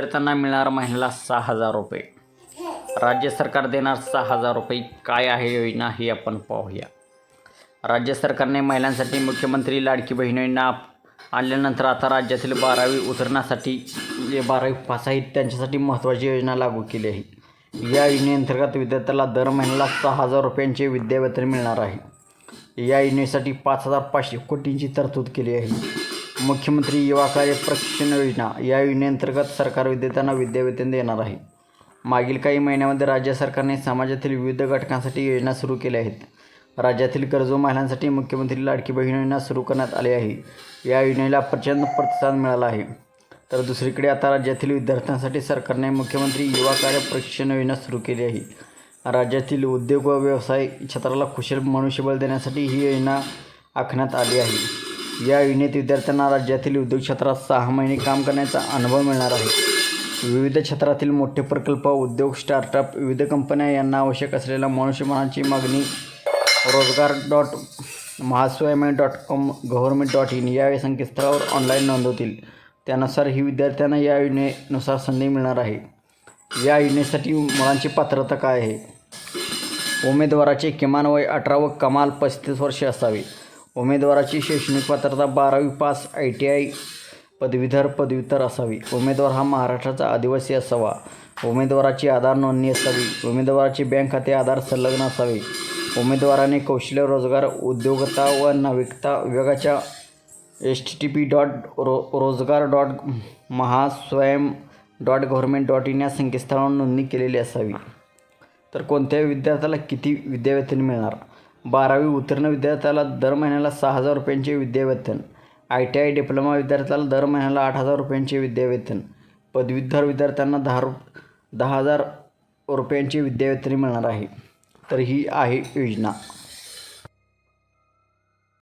विद्यार्थ्यांना मिळणार महिन्याला सहा हजार रुपये. राज्य सरकार देणार सहा हजार रुपये. काय आहे योजना ही आपण पाहूया. राज्य सरकारने महिलांसाठी मुख्यमंत्री लाडकी बहीण योजना आणल्यानंतर आता राज्यातील बारावी उतरण्यासाठी जे बारावी पास आहेत त्यांच्यासाठी महत्त्वाची योजना लागू केली आहे. या योजनेअंतर्गत विद्यार्थ्याला दर महिन्याला सहा हजार रुपयांचे विद्यावेतन मिळणार आहे. या योजनेसाठी पाच हजार पाचशे कोटींची तरतूद केली आहे. मुख्यमंत्री युवा कार्य प्रशिक्षण योजना या योजनेअंतर्गत सरकार विद्यार्थ्यांना विद्यावेतन देणार आहे. मागील काही महिन्यामध्ये राज्य सरकारने समाजातील विविध घटकांसाठी योजना सुरू केल्या आहेत. राज्यातील गरजू महिलांसाठी मुख्यमंत्री लाडकी बहीण योजना सुरू करण्यात आली आहे. या योजनेला प्रचंड प्रतिसाद मिळाला आहे. तर दुसरीकडे आता राज्यातील विद्यार्थ्यांसाठी सरकारने मुख्यमंत्री युवा कार्य प्रशिक्षण योजना सुरू केली आहे. राज्यातील उद्योग व व्यवसाय क्षेत्राला कुशल मनुष्यबळ देण्यासाठी ही योजना आखण्यात आली आहे. या योजनेत विद्यार्थ्यांना राज्यातील उद्योग क्षेत्रात सहा महिने काम करण्याचा अनुभव मिळणार आहे. विविध क्षेत्रातील मोठे प्रकल्प उद्योग स्टार्टअप विविध कंपन्या यांना आवश्यक असलेल्या मनुष्यबळाची मागणी rojgar dot Mahaswayam dot com government dot in या संकेतस्थळावर ऑनलाईन नोंदवतील. त्यानुसार ही विद्यार्थ्यांना या योजनेनुसार संधी मिळणार आहे. या योजनेसाठी मुलांची पात्रता काय आहे? उमेदवाराचे किमान वय अठरा व कमाल पस्तीस वर्षे असावे. उमेदवाराची शैक्षणिक पात्रता बारावी पास आय टी आय पदवीधर पदव्युत्तर असावी. उमेदवार हा महाराष्ट्राचा आदिवासी असावा. उमेदवाराची आधार नोंदणी असावी. उमेदवाराचे बँक खाते आधार संलग्न असावे. उमेदवाराने कौशल्य रोजगार उद्योगता व नाविकता विभागाच्या H T T P dot row rojgar dot Mahaswayam dot government dot in या संकेतस्थळावर नोंदणी केलेली असावी. तर कोणत्याही विद्यार्थ्याला किती विद्यावेतन मिळणार? बारावी उत्तीर्ण विद्यार्थ्याला दर महिन्याला सहा हजार रुपयांचे विद्यावेतन. आय टी आय डिप्लोमा विद्यार्थ्याला दर महिन्याला आठ हजार रुपयांचे विद्यावेतन. पदवीधर विद्यार्थ्यांना दहा रु दहा हजार रुपयांचे विद्यावेतन मिळणार आहे. तर ही आहे योजना.